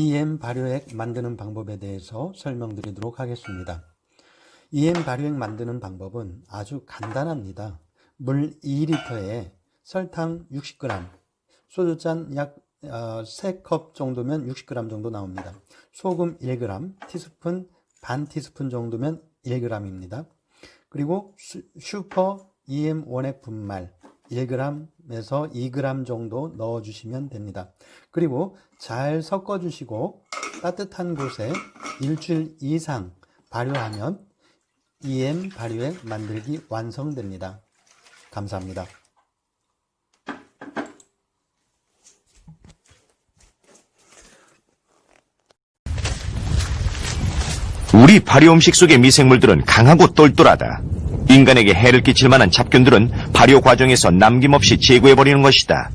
EM 발효액 만드는 방법에 대해서 설명드리도록 하겠습니다. EM 발효액 만드는 방법은 아주 간단합니다. 물 2리터에 설탕 60g, 소주잔 약 3컵 정도면 60g 정도 나옵니다. 소금 1g, 티스푼 반 티스푼 정도면 1g입니다. 그리고 수- 슈퍼 EM 원액 분말 1g에서 2g 정도 넣어 주시면 됩니다. 그리고 잘 섞어 주시고 따뜻한 곳에 일주일 이상 발효하면 EM 발효액 만들기 완성됩니다. 감사합니다. 우리 발효 음식 속의 미생물들은 강하고 똘똘하다. 인간에게 해를 끼칠 만한 잡균들은 발효 과정에서 남김없이 제거해버리는 것이다.